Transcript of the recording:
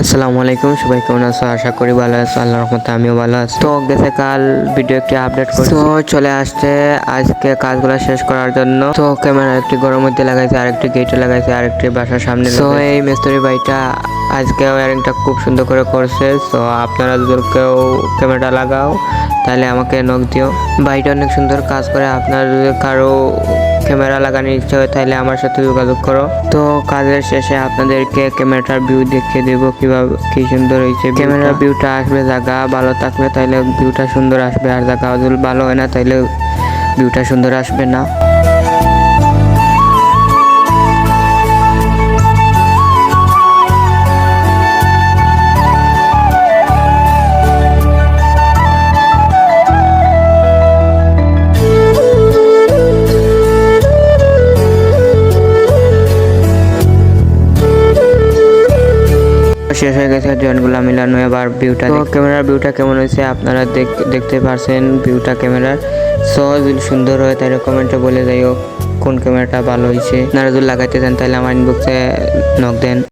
আসসালামু আলাইকুম সবাই কেমন আছো? আশা করি ভালো আছো আল্লাহর রহমতে আমিও ভালো আছি। তো গেছে কাল ভিডিও একটি আপডেট করছি। তো চলে আসছে আজকে কাজগুলো শেষ করার জন্য। তো ক্যামেরা একটি ঘরের মধ্যে লাগাইছে আরেকটি গেটে লাগাইছে আরেকটি বাসার সামনে তো এই মিস্ত্রি ভাইটা আজকে ওয়ারিংটা খুব সুন্দর করে করছে। তো আপনারা যদি কেউ ক্যামেরাটা লাগাও তাহলে আমাকে নক দিও। ভাইটা অনেক সুন্দর কাজ করে আপনার যদি কারও ক্যামেরা লাগানোর ইচ্ছা হয় তাহলে আমার সাথে যোগাযোগ করো। তো কাজের শেষে আপনাদেরকে ক্যামেরাটার ভিউ দেখিয়ে দেব কীভাবে কি সুন্দর হয়েছে ক্যামেরার ভিউটা আসবে জায়গা ভালো থাকলে তাহলে ভিউটা সুন্দর আসবে। আর জায়গা ভালো হয় না তাহলে ভিউটা সুন্দর আসবে না। শেষ হয়ে গেছে জয়েন্টগুলো মিলানো এবার ভিউটা ক্যামেরার ভিউটা কেমন হয়েছে আপনারা দেখ- দেখতে পারছেন ভিউটা ক্যামেরার। সো যদি সুন্দর হয় তাহলে কমেন্টে বলে যাইও কোন ক্যামেরাটা ভালো হয়েছে। আপনারা যদি লাগাইতে চান তাহলে আমার ইনবক্সে নক দেন।